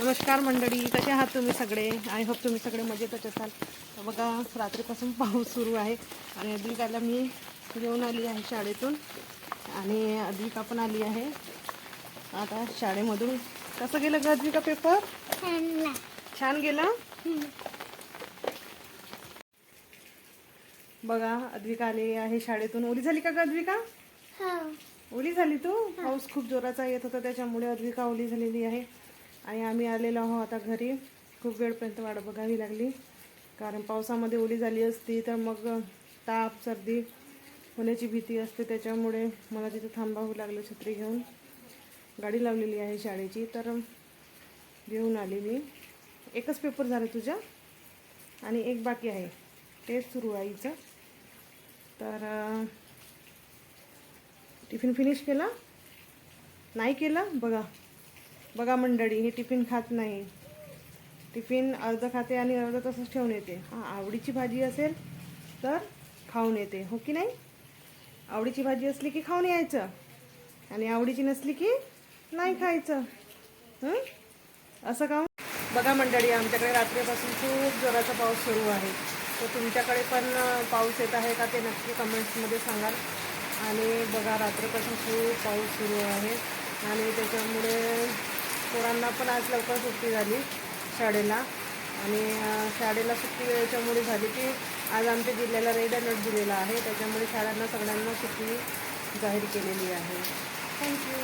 नमस्कार मंडळी कसे आहात तुम्ही सगळे? आय होप तुम्ही सगळे मजेतच असाल. तर बघा रात्रीपासून पाऊस सुरू आहे आणि अद्विकाला मी घेऊन आली आहे शाळेतून आणि अद्विका पण आली आहे. आता शाळेमधून कसं गेलं ग अद्विका पेपर छान गेला? बघा अद्विका आली आहे शाळेतून. ओली झाली का ग अद्विका ओली झाली तू? पाऊस खूप जोराचा येत होता त्याच्यामुळे अद्विका ओली झालेली आहे. आणि आम्ही आलेलो आहोत आता घरी. खूप वेळपर्यंत वाट बघावी लागली. कारण पावसामध्ये ओली झाली असती तर मग ताप सर्दी होण्याची भीती असते. त्याच्यामुळे मला तिथं थांबावं लागलं छत्री घेऊन. गाडी लावलेली आहे शाळेची तर घेऊन आली मी. एकच पेपर झाला तुझ्या आणि एक बाकी आहे. तेच सुरू आहे हिचं तर टिफिन फिनिश केला? नाही केला? बघा. बघा मंडळी हे टिफिन खात नाही. टिफिन अर्ध खाते आणि अर्ध तसंच ठेवून येते. हां आवडीची भाजी असेल तर खाऊन येते. हो की नाही? आवडीची भाजी असली की खाऊन यायचं. आणि आवडीची नसली की नाही खायचं. असं का हो? बघा मंडळी आमच्याकडे रात्रीपासून खूप जोराचा पाऊस सुरू आहे. तर तुमच्याकडे पण पाऊस येत आहे का ते नक्की कमेंट्समध्ये सांगाल आणि बघा रात्रीपासून खूप पाऊस सुरू आहे. आणि त्याच्यामुळे पोरांना पण आज लवकर सुट्टी झाली शाळेला. आणि शाळेला सुट्टी वेळेच्यामुळे झाली की आज आमच्या जिल्ह्याला रेड अलर्ट दिलेला आहे. त्याच्यामुळे शाळांना सगळ्यांना सुट्टी जाहीर केलेली आहे. थँक्यू.